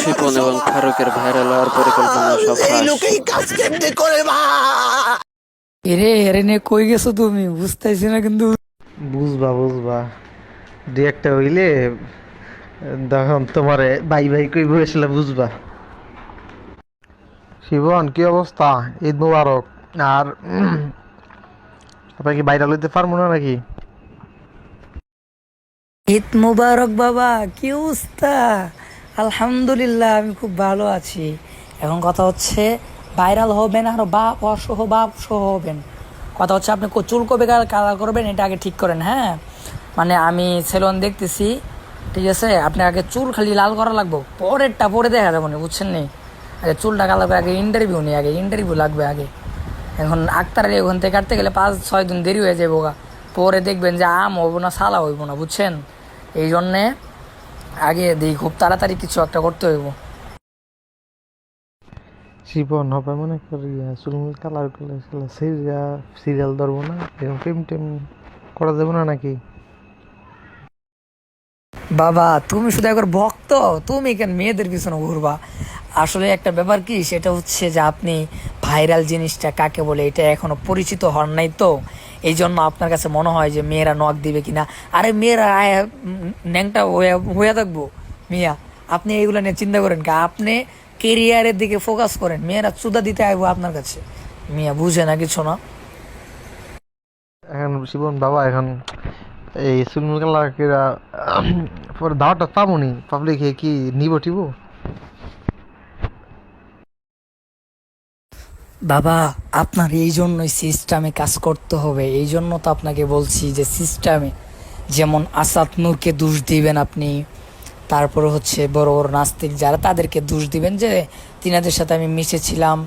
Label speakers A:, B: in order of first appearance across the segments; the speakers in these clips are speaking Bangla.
A: শিপন এবং ফারুকের ভাইরাল হওয়ার পরিকল্পনা সব ফাঁস।
B: এরে এরে নিয়ে কই গেছো তুমি? বুঝতেছি না কিন্তু।
C: বুঝবা বুঝবা। দু একটা হইলে তখন তোমারে বাই বাই কই বসলে বুঝবা। শিবন কি অবস্থা? ঈদ মুবারক। আর আপনার কি বাইরে লইতে পারব না নাকি?
B: ঈদ মুবারক বাবা কি অবস্থা? আলহামদুলিল্লাহ, আমি খুব ভালো আছি। এখন কথা হচ্ছে, ভাইরাল হবেন আর বাপ অসহ বাপ সহ হবেন। কথা হচ্ছে, আপনি চুল কবে কালার করবেন, এটা আগে ঠিক করেন হ্যাঁ? মানে আমি সেলুন দেখতেছি, ঠিক আছে? আপনি আগে চুল খালি লাল করা লাগবো, পরেরটা পরে দেখা যাব না বুঝছেন নি? আগে চুলটা করে আগে ইন্টারভিউ নেই, আগে ইন্টারভিউ লাগবে আগে। এখন আক্তারের ওখান থেকে কাটতে গেলে পাঁচ, ছয় দিন দেরি হয়ে যাব পরে দেখবেন যে আম হইব না, সালা হইব না, বুঝছেন? এই জন্যে আগে দিই খুব তাড়াতাড়ি কিছু একটা করতে হইব।
C: শিবন হবে মনে করি চুলমুল কালার করলে সিরিয়াল সিরিয়াল ধরবো না এরকম টেম টেম করা যাবে না নাকি?
B: বাবা তুমি শুধু একবার ভক্ত তুমি কেন মেয়েদের পিছনে ঘুরবা? আসলে একটা ব্যাপার কি সেটা হচ্ছে যে আপনি ভাইরাল জিনিসটা কাকে বলে এটা এখনও পরিচিত হন নাই তো। এই জন্য আপনার কাছে মনে হয় যে মেয়েরা নখ দিবে কিনা? আরে মেয়েরা ন্যাংটা হয়ে থাকব। মিয়া, আপনি এইগুলো নিয়ে চিন্তা করেন কি? আপনি কেরিয়ারের দিকে ফোকাস করেন। মেয়েরা চুদা দিতে আইবো আপনার কাছে। মিয়া, বুঝে না কিছু না।
C: এখন শিবন বাবা, এখন এই চুলমুল কালার কিরা পরে দাওয়াটা পাবনি পাবলিক কি নিব টিব
B: বাবা, আপনার এই জন্যই সিস্টেমে কাজ করতে হবে। এই জন্য তো আপনাকে বলছি যে সিস্টেমে যেমন আসাদ নূরকে দোষ দিবেন আপনি, তারপরে হচ্ছে বড় বড় নাস্তিক যারা তাদেরকে দোষ দিবেন যে তিনাদের সাথে আমি মিশেছিলাম।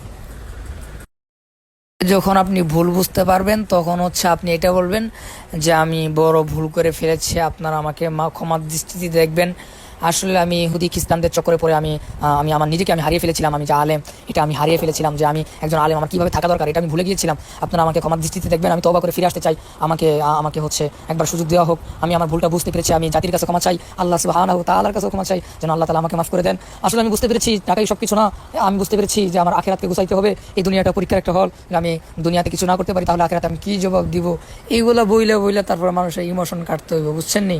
B: যখন আপনি ভুল বুঝতে পারবেন, তখন হচ্ছে আপনি এটা বলবেন যে, আমি বড় ভুল করে ফেলেছি, আপনারা আমাকে মা ক্ষমার দৃষ্টিতে দেখবেন। আসলে আমি হুদি খ্রিস্টানদের চক্করে পড়ে আমি আমি আমার নিজেকে আমি হারিয়ে ফেলেছিলাম, আমি যা আলেম। এটা আমি হারিয়ে ফেলেছিলাম যে আমি একজন আলেম, আমার কীভাবে থাকা দরকার, এটা আমি ভুলে গিয়েছিলাম। আপনারা আমাকে ক্ষমার দৃষ্টিতে দেখবেন, আমি তবা করে ফিরে আসতে চাই। আমাকে আমাকে হচ্ছে একবার সুযোগ দেওয়া হোক। আমি আমার ভুলটা বুঝতে পেরেছি, আমি জাতির কাছে ক্ষমা চাই, আল্লাহ সুবাহানা তাআলার কাছে ক্ষমা চাই। যেন আল্লাহ তালা আমাকে মাফ করে দেন। আসলে আমি বুঝতে পেরেছি টাকাই সব কিছু না, আমি বুঝতে পেরেছি যে আমার আখেরাতকে গুছাইতে হবে। এই দুনিয়াটা পরীক্ষার একটা হল। আমি দুনিয়াতে কিছু না করতে পারি, তাহলে আখেরাতে আমি কি জবাব দিব? এইগুলো বইলে বইলে তারপর মানুষের ইমোশন কাটতে হইব, বুঝছেন নি?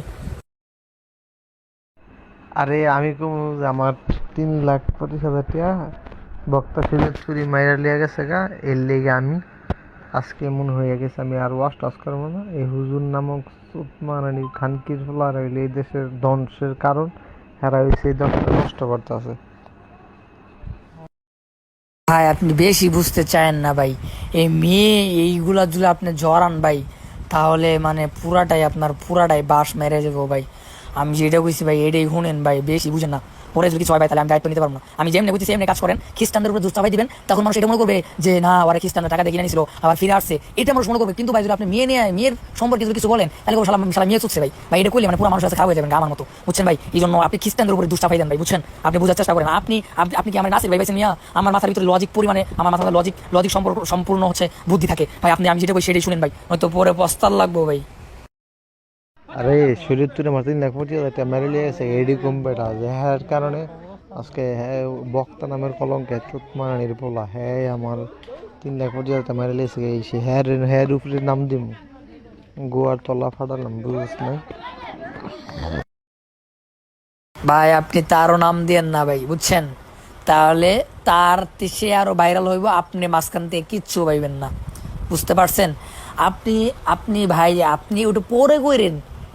C: আরে আমি কম আমার তিন লাখ পঁচিশ হাজার টাকা বক্তা সুযোগ চুরি মাইরা লিয়া গেছে গা, এর লেগে আমি আজকে এমন হয়ে গেছে, আমি আর ওয়াশ টাস করব না। এই হুজুর নামক উৎমারানি খানকির ফলার এই দেশের ধ্বংসের কারণ, হেরা হয়েছে এই দেশটা নষ্ট করতে আছে
B: ভাই, আপনি বেশি বুঝতে চায়েন না ভাই। এই মেয়ে এইগুলা যদি আপনি জড়ান ভাই, তাহলে মানে পুরাটাই আপনার পুরাটাই বাস মেরে যাব ভাই। আমি যেটা কইছি ভাই, এটাই শুনেন ভাই, বেশি বুঝেন না। পরে যদি কিছু হয় ভাই তাহলে আমি দায়িত্ব নিতে পারব না। আমি যেমনি বুঝছি সেমনি কাজ করেন, খ্রিস্টানদের উপরে দুষ্টাভাই দিবেন, তখন মানুষ এটা মনে করবে যে, না, ওরা খ্রিস্টানরা টাকা কিনে নিয়েছিল আবার ফিরে আসছে। এটা মানুষ মনে করবে। কিন্তু ভাই, যদি আপনি মেয়ে নিয়ে, মেয়ের সম্পর্কে যদি কিছু বলেন, তাহলে সালাম সালাম মেয়ে চুচ্ছে ভাই। ভাই, এটা করলে মানে পুরো মানুষ কাছে খারাপ হয়ে যাবেন আমার মতো। বুঝছেন ভাই? এই জন্য আপনি খ্রিস্টানদের উপরে দুষ্টাভাই দেন ভাই, বুঝছেন? আপনি বোঝার চেষ্টা করেন। আপনি, আপনি- কি আমার নাসির ভাই ভাই নিয়ে আমার মাথার ভিতরে লজিক পরিমাণে, আমার মাথার লজিক লজিক সম্পর্ক সম্পূর্ণ হচ্ছে বুদ্ধি থাকে। ভাই, আপনি, আমি যেটা বই সেটাই শুনেন ভাই। হয়তো পরে পস্তাল লাগবো ভাই।
C: আরে, শরীর তুলে আমার তিন লাখ হাজার টাকা মেরে লিয়ে এডি কম বেটা, যে হ্যাঁ কারণে আজকে হ্যাঁ বক্তা নামের কলঙ্কে চুতমারানির পোলা হ্যাঁ আমার তিন লাখ হাজার টাকা মেরে লিয়েছে এই সে হ্যাঁ হ্যাঁ উপরে নাম দিম, গোয়ার তলা ফাটালাম, বুঝিস না
B: ভাই, আপনি তারও নাম দিয়েন না ভাই, বুঝছেন? তাহলে তার সে আরও ভাইরাল হইব, আপনি মাঝখান থেকে কিচ্ছু পাইবেন না, বুঝতে পারছেন? আপনি আপনি ভাই, আপনি ওটা পরে কইরেন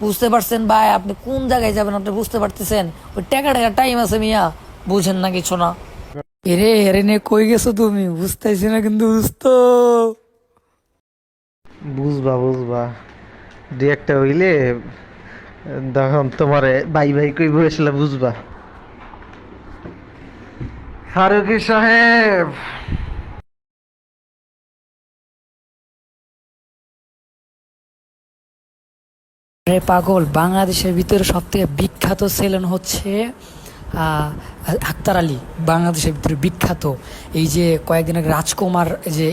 B: বুঝতে পারছেন ভাই? আপনি কোন জায়গায় যাবেন? আপনি বুঝতে পারতেছেন? ওই টাকা টাকা টাইম আছে মিয়া। বুঝেন না কিছু না। এরে এরে নে কই গেছো তুমি? বুঝতেছি না কিন্তু বুঝতো।
C: বুঝবা বুঝবা। দু একটা হইলে তখন তোমারে বাই বাই কই বসলে বুঝবা। ফারুকি সাহেব!
B: রে পাগল, বাংলাদেশের ভিতরে সব থেকে বিখ্যাত সেলুন হচ্ছে আক্তার আলী। বাংলাদেশের ভিতরে বিখ্যাত। এই যে কয়েকদিন আগে রাজকুমার যে